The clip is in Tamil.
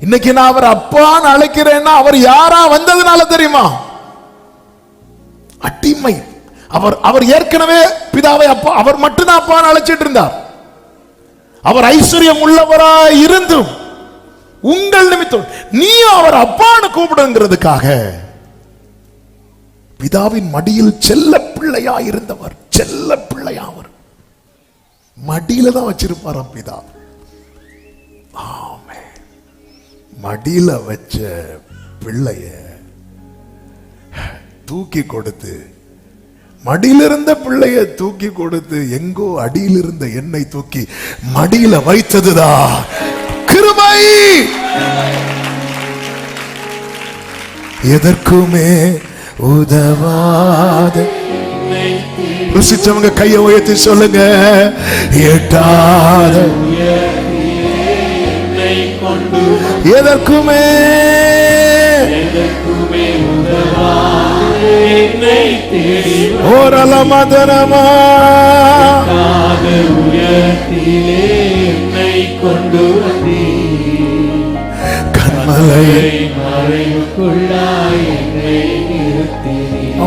இன்னைக்கு நான் அவர் அப்பான்னு அழைக்கிறேன்னா அவர் யாரா வந்ததுனால தெரியுமா? அடிமை. அவர் அவர் ஏற்கனவே பிதாவை அப்பா அவர் மட்டும்தான் அப்பான்னு அழைச்சிட்டு இருந்தார். அவர் ஐஸ்வர்யம் உள்ளவராய் இருந்தும் உங்கள் நிமித்தம் நீ அவர் அப்பான்னு கூப்பிடுங்கிறதுக்காக பிதாவின் மடியில் செல்ல பிள்ளையா இருந்தவர் செல்ல பிள்ளையா அவர் மடியில தான் வச்சிருப்பாராம் பிதா. ஆமே மடியில வச்ச பிள்ளைய தூக்கி கொடுத்து மடியில இருந்த பிள்ளைய தூக்கி கொடுத்து எங்கோ அடியில் இருந்த எண்ணெய் தூக்கி மடியில வைத்ததுதான் கிருபை! எதற்குமே உதவாத. ருசிச்சவங்க கையை உயர்த்தி சொல்லுங்க எட்டாத. எதற்குமே ஓரல மதனமா உயரத்திலே என்னை கொண்டு வந்தீ கண்மலை மறைவுக்குள்ளாய் என்னை நிறுத்தி